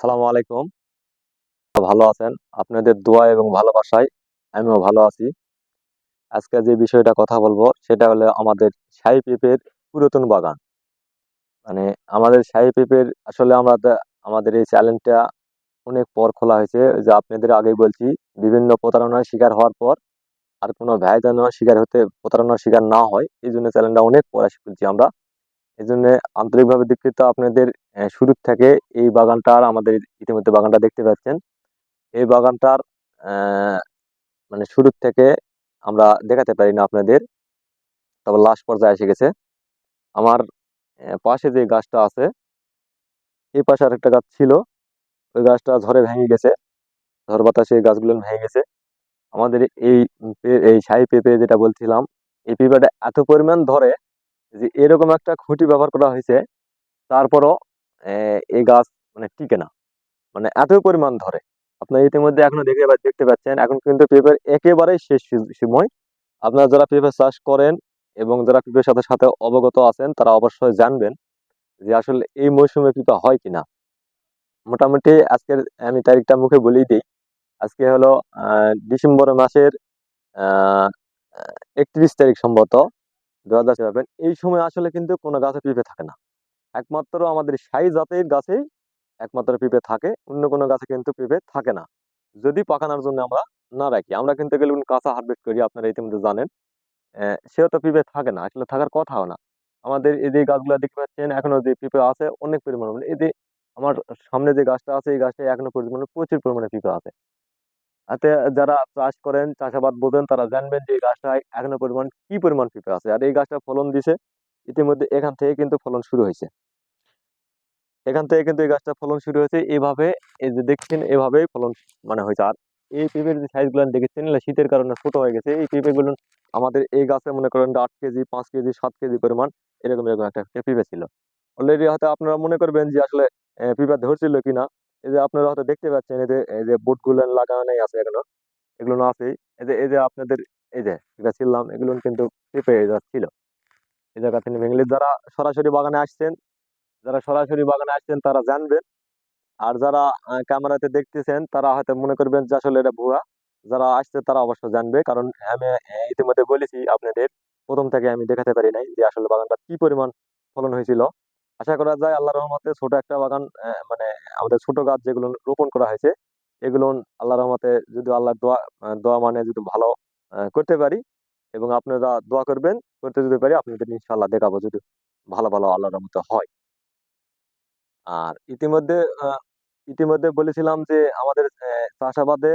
সালামু আলাইকুম। ভালো আছেন? আপনাদের দোয়া এবং ভালোবাসায় আমিও ভালো আছি। আজকে যে বিষয়টা কথা বলব, সেটা হলো আমাদের শাহী পেঁপের পুরাতন বাগান। মানে আমাদের শাহী পেঁপের আসলে আমরা আমাদের এই চ্যানেলটা অনেক পর খোলা হয়েছে। যে আপনাদের আগেই বলছি, বিভিন্ন প্রতারণার শিকার হওয়ার পর আর কোনো ভ্যায় যেন শিকার হতে, প্রতারণার শিকার না হয়। এই জন্য চ্যানেলটা অনেক পরে খুলছি আমরা। এই জন্য আন্তরিকভাবে দুঃখিত আপনাদের শুরুর থেকে এই বাগানটার আমাদের ইতিমধ্যে বাগানটা দেখতে পাচ্ছেন। এই বাগানটার মানে শুরুর থেকে আমরা দেখাতে পারি না আপনাদের। তবে লাস্ট পর্যায়ে এসে গেছে। আমার পাশে যে গাছটা আছে, এই পাশে আরেকটা গাছ ছিল। ওই গাছটা ঝড়ে ভেঙে গেছে। ঝড় বাতাসে গাছগুলো ভেঙে গেছে। আমাদের এই এই শাহী পেঁপে যেটা বলছিলাম, এই পেঁপেটা এত পরিমাণ ধরে যে এরকম একটা খুঁটি ব্যবহার করা হয়েছে। তারপরও এই গাছ মানে টিকে না। মানে এত পরিমাণ ধরে। আপনার ইতিমধ্যে এখনও দেখে দেখতে পাচ্ছেন, এখন কিন্তু পেঁপের একেবারেই শেষ সময়। আপনারা যারা পেঁপে চাষ করেন এবং যারা পেঁপের সাথে সাথে অবগত আছেন, তারা অবশ্যই জানবেন যে আসলে এই মৌসুমে পেঁপে হয় কিনা। মোটামুটি আজকের, আমি তারিখটা মুখে বলেই দিই। আজকে হলো ডিসেম্বর মাসের আহ একত্রিশ তারিখ সম্ভবত। দু হাজার এই সময় আসলে কিন্তু কোনো গাছে পেঁপে থাকে না। একমাত্র আমাদের সাই জাতের গাছেই একমাত্র পেঁপে থাকে, অন্য কোনো গাছে কিন্তু পেঁপে থাকে না। যদি পাকানোর জন্য আমরা না রাখি, আমরা কিন্তু এগুলো কাঁচা হারভেস্ট করি, আপনারা ইতিমধ্যে জানেন। সেও তো পেঁপে থাকে না, আসলে থাকার কথাও না। আমাদের এই যে গাছগুলো দেখতে পাচ্ছেন, এখনও যে পেঁপে আছে, অনেক পরিমাণ। এই যে আমার সামনে যে গাছটা আছে, এই গাছটা এখনও পরিমাণে, প্রচুর পরিমাণে পেঁপে আছে। তাতে যারা চাষ করেন, চাষাবাদ বোঝেন, তারা জানবেন যে এই গাছটায় এখনও পরিমাণ কি পরিমাণ পেঁপে আছে। আর এই গাছটা ফলন দিছে, ইতিমধ্যে এখান থেকে কিন্তু ফলন শুরু হয়েছে। এখান থেকে কিন্তু এই গাছটা ফলন শুরু হয়েছে। এইভাবে এই যে দেখছেন, এভাবেই ফলন মানে হয়েছে। আর এই পেঁপের যে সাইজগুলো দেখেছেন শীতের কারণে ছোট হয়ে গেছে। এই পেঁপে গুলো আমাদের এই গাছে মনে করেন আট কেজি, পাঁচ কেজি, সাত কেজি পরিমাণ এরকম এরকম একটা পেঁপে ছিল। অলরেডি হয়তো আপনারা মনে করবেন যে আসলে পেঁপে ধরছিল কিনা। এই যে আপনারা হয়তো দেখতে পাচ্ছেন, এই যে এই যে বুটগুলো লাগানোই আছে এখনও। এগুলো আছেই। এই যে এই যে আপনাদের, এই যে যেটা ছিলাম, এগুলো কিন্তু পেঁপে ছিল এই জায়গা থেকে ভেঙলে যারা সরাসরি বাগানে আসছেন যারা সরাসরি বাগানে আসছেন তারা জানবেন। আর যারা ক্যামেরাতে দেখতেছেন তারা হয়তো মনে করবেন যে আসলে এটা ভুয়া। যারা আসছে তারা অবশ্য জানবে। কারণ আমি ইতিমধ্যে বলেছি আপনাদের, প্রথম থেকে আমি দেখাতে পারি নাই যে আসলে বাগানটা কি পরিমাণ ফলন হয়েছিল। আশা করা যায় আল্লাহ রহমতে ছোট একটা বাগান মানে আমাদের ছোট গাছ যেগুলো রোপণ করা হয়েছে, এগুলো আল্লাহ রহমতে যদি আল্লাহ দোয়া দোয়া মানে যদি ভালো করতে পারি এবং আপনারা দোয়া করবেন, করতে যদি পারি আপনাদের ইনশাল্লাহ দেখাবো যদি ভালো ভালো আল্লাহর রহমতে হয়। আর ইতিমধ্যে আহ, ইতিমধ্যে বলেছিলাম যে আমাদের আহ, চাষাবাদে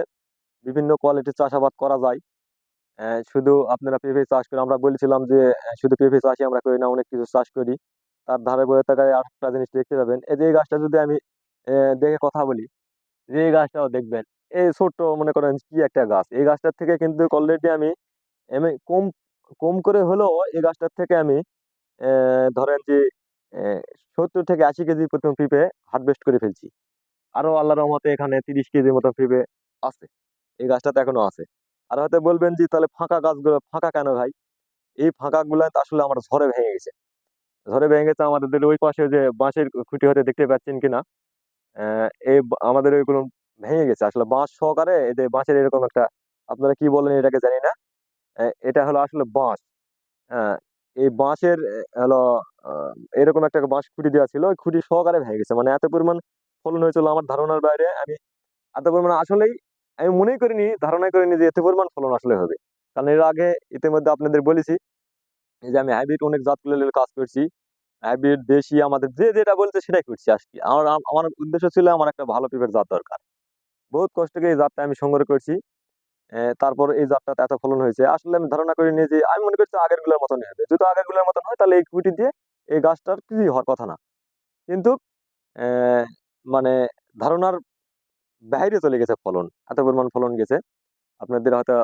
বিভিন্ন কোয়ালিটির চাষাবাদ করা যায়। আহ, শুধু আপনারা পেঁপে চাষ করে আমরা বলেছিলাম যে আহ, শুধু পেঁপে চাষই আমরা করি না অনেক কিছু চাষ করি। তার ধারে বয়ে থাকায় আরেকটা জিনিস দেখতে পাবেন। এই যে এই গাছটা যদি আমি আহ, দেখে কথা বলি যে এই গাছটাও দেখবেন এই ছোট্ট মনে করেন কি একটা গাছ। এই গাছটার থেকে কিন্তু অলরেডি আমি এমনি কম কম করে হলেও এই গাছটার থেকে আমি আহ, ধরেন যে সত্তর থেকে আশি কেজি প্রথম পেঁপে হারভেস্ট করে ফেলছি। আরও আল্লাহ রহমতে এখানে তিরিশ কেজির মতো পেঁপে আছে। এই গাছটাতে এখনও আছে। আর হয়তো বলবেন যে, তাহলে ফাঁকা গাছগুলো ফাঁকা কেন ভাই? এই ফাঁকা গুলা আসলে আমার ঝড়ে ভেঙে গেছে। ঝড়ে ভেঙে গেছে আমাদের ওই পাশে যে বাঁশের খুঁটি হতে দেখতে পাচ্ছেন কিনা? এই আমাদের ওইগুলো ভেঙে গেছে। আসলে বাঁশ সহকারে যে বাঁশের এরকম একটা, আপনারা কি বলেন এটাকে জানি না। এটা হলো আসলে বাঁশ। হ্যাঁ এই বাঁশের, হলো এরকম একটা বাঁশ খুঁটি দেওয়া ছিল, ওই খুঁটি সহকারে ভেঙে গেছে। মানে এত পরিমাণ ফলন হয়েছিল আমার ধারণার বাইরে। আমি এত পরিমাণ আসলেই আমি মনেই করিনি, ধারণাই করিনি যে এত পরিমাণ ফলন আসলে হবে। কারণ এর আগে ইতিমধ্যে আপনাদের বলেছি যে আমি হাইব্রিড অনেক জাতগুলো কাজ করছি। হাইব্রিড, দেশি, আমাদের যে যেটা বলছে সেটাই করছি আজকে। আমার আমার উদ্দেশ্য ছিল আমার একটা ভালো পেঁপের জাত দরকার। বহুত কষ্ট করে এই জাতটা আমি সংগ্রহ করছি। তারপর এই জাতটাতে এত ফলন হয়েছে। আসলে আমি ধারণা করিনি যে, আমি মনে করছি আগেরগুলোর মতনই হবে। যদি আগেরগুলোর মতন হয়, তাহলে এই কুইটি দিয়ে এই গাছটার কিছুই হওয়ার কথা না। কিন্তু মানে ধারণার বাইরে চলে গেছে ফলন। এত পরিমাণ ফলন গেছে। আপনাদের হয়তো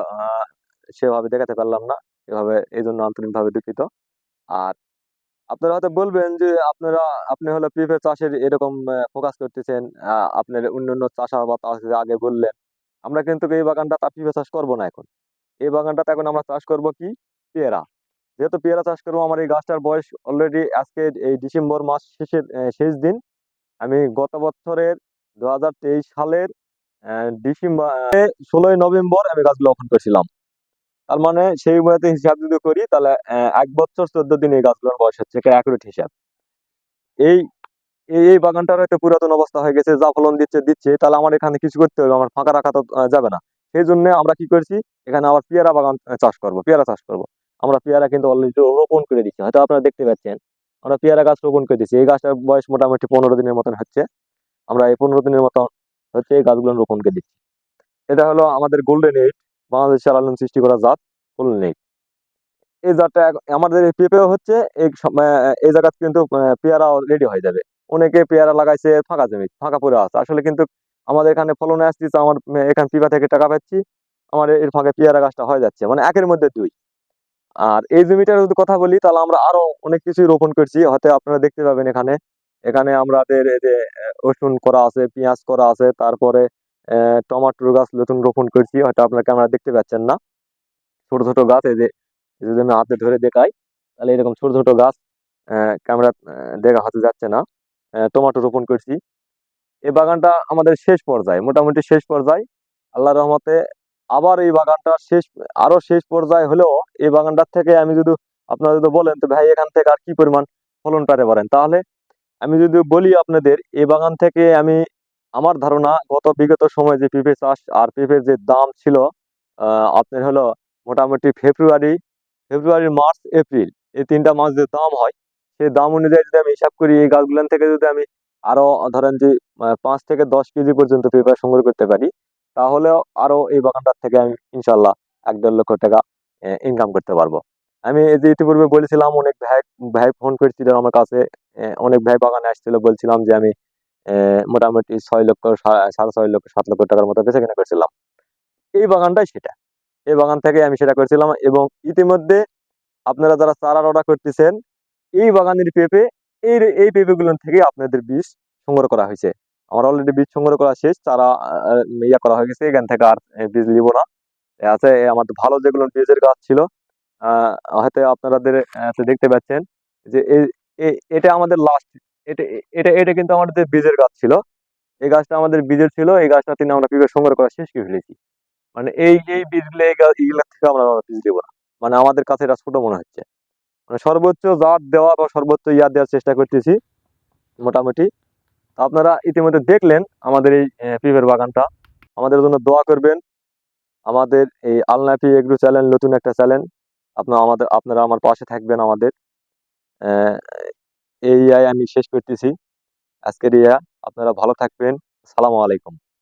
সেভাবে দেখাতে পারলাম না। এভাবে এই জন্য আন্তরিকভাবে দুঃখিত। আর আপনারা হয়তো বলবেন যে, আপনারা, আপনি হলো পেঁপে চাষের এরকম ফোকাস করতেছেন। আপনার অন্যান্য চাষাবাদ আছে আগে বললেন। আমরা কিন্তু এই বাগানটা তার পেঁপে চাষ করব না এখন? এই বাগানটাতে এখন আমরা চাষ করব কি? পেয়ারা। যেহেতু পেয়ারা চাষ করব, আমার এই গাছটার বয়স অলরেডি আজকে এই ডিসেম্বর মাস শেষের শেষ দিন। আমি গত বছরের দু হাজার তেইশ সালের ডিসেম্বর ষোলোই নভেম্বর আমি গাছগুলো রোপণ করেছিলাম। তার মানে সেই বইতে হিসাব যদি করি, তাহলে এক বছর চোদ্দ দিন এই গাছগুলোর বয়স হচ্ছে অ্যাকুরেট হিসাব। এই এই বাগানটার হয়তো পুরাতন অবস্থা হয়ে গেছে, যা ফলন দিচ্ছে দিচ্ছে, তাহলে আমার এখানে কিছু করতে হবে, আমার ফাঁকা রাখা তো যাবে না। সেই জন্য আমরা কি করছি, এখানে আবার পেয়ারা বাগান চাষ করব, পেয়ারা চাষ করব। আমরা পেয়ারা কিন্তু অলরেডি রোপণ করে দিচ্ছি হয়তো আপনারা দেখতে পাচ্ছেন। আমরা পেয়ারা গাছ রোপণ করে দিচ্ছি এই গাছটার বয়স মোটামুটি পনেরো দিনের মতন হচ্ছে। আমরা এই পনেরো দিনের মতন হচ্ছে এই গাছগুলো রোপণ করে দিচ্ছি। এটা হলো আমাদের গোল্ডেন এইট বাংলাদেশ চালালন সৃষ্টি করা জাত গোল্ডেন এইট এই জাতটা আমাদের পেঁপেও হচ্ছে, এই এই জায়গা কিন্তু পেয়ারা রেডি হয়ে যাবে। অনেকে পেয়ারা লাগাইছে, ফাঁকা জমি, ফাঁকা পড়ে আছে। আসলে কিন্তু আমাদের এখানে ফলনে আসতেছে, আমার এখান পিপা থেকে টাকা পাচ্ছি, আমার এর ফাঁকে পেয়ারা গাছটা হয়ে যাচ্ছে মানে একের মধ্যে দুই। আর এই জমিটার যদি কথা বলি, তাহলে আমরা আরও অনেক কিছুই রোপণ করছি, হয়তো আপনারা দেখতে পাবেন এখানে। এখানে আমাদের এই যে রসুন করা আছে, পেঁয়াজ করা আছে, তারপরে টমেটোর গাছ নতুন রোপণ করছি, হয়তো আপনারা ক্যামেরা দেখতে পাচ্ছেন না। ছোট ছোট গাছ, এই যে যদি আমি হাতে ধরে দেখাই, তাহলে এরকম ছোট ছোট গাছ ক্যামেরা দেখা হতে যাচ্ছে না। টমেটো রোপণ করছি। এই বাগানটা আমাদের শেষ পর্যায়ে, মোটামুটি শেষ পর্যায়ে। আল্লাহ রহমতে আবার এই বাগানটা শেষ, আরও শেষ পর্যায়ে হলেও এই বাগানটার থেকে আমি যদি আপনারা যদি বলেন, তো ভাই, এখান থেকে আর কি পরিমাণ ফলন পেতে পারেন তাহলে আমি যদি বলি আপনাদের, এই বাগান থেকে আমি, আমার ধারণা গত বিগত সময় যে পেঁপে চাষ আর পেঁপের যে দাম ছিল আপনার হলো মোটামুটি ফেব্রুয়ারি ফেব্রুয়ারি, মার্চ, এপ্রিল, এই তিনটা মাস যে দাম হয় সেই দাম অনুযায়ী যদি আমি হিসাব করি, এই গাছগুলান থেকে যদি আমি আরও ধরেন যে পাঁচ থেকে দশ কেজি পর্যন্ত পেঁপে সংগ্রহ করতে পারি, তাহলেও আরও এই বাগানটার থেকে আমি ইনশাল্লাহ এক দেড় লক্ষ টাকা ইনকাম করতে পারব। আমি এই যে ইতিপূর্বে বলেছিলাম, অনেক ভাই ভাই ফোন করেছিল আমার কাছে অনেক ভাই বাগানে আসছিল, বলছিলাম যে আমি মোটামুটি ছয় লক্ষ সাড়ে ছয় লক্ষ, সাত লক্ষ টাকার মতো বেচে কেনা করেছিলাম। এই বাগানটাই সেটা। এই বাগান থেকে আমি সেটা করেছিলাম এবং ইতিমধ্যে আপনারা যারা চারা অর্ডার করতেছেন এই বাগানের পেঁপে, এই এই পেঁপেগুলো থেকে আপনাদের বীজ সংগ্রহ করা হয়েছে। আমার অলরেডি বীজ সংগ্রহ করা শেষ, চারা ইয়া করা হয়ে গেছে, এখান থেকে আর বীজ নিব না। আছে আমাদের ভালো যেগুলো বীজের গাছ ছিল হয়তো আপনাদের দেখতে পাচ্ছেন যে এটা আমাদের লাস্ট এটা এটা এটা কিন্তু আমাদের বীজের গাছ ছিল, এই গাছটা আমাদের বীজের ছিল, এই গাছটা তিনি আমরা পেঁপে সংগ্রহ করা শেষ করে ফেলেছি। মানে এই এই বীজগুলো এইগুলা থেকে আমরা বীজ দেবো না। মানে আমাদের কাছে এটা ছোট মনে হচ্ছে। মানে সর্বোচ্চ জাত দেওয়া বা সর্বোচ্চ ইয়া দেওয়ার চেষ্টা করতেছি, মোটামুটি। আপনারা ইতিমধ্যে দেখলেন আমাদের এই পিপের বাগানটা। আমাদের জন্য দোয়া করবেন। আমাদের এই আলনাপি এগ্রো চ্যানেল নতুন একটা চ্যানেল। আপনারা আমাদের, আপনারা আমার পাশে থাকবেন আমাদের। এই আমি শেষ করতেছি। আজকের ইয়া, আপনারা ভালো থাকবেন। সালামু আলাইকুম।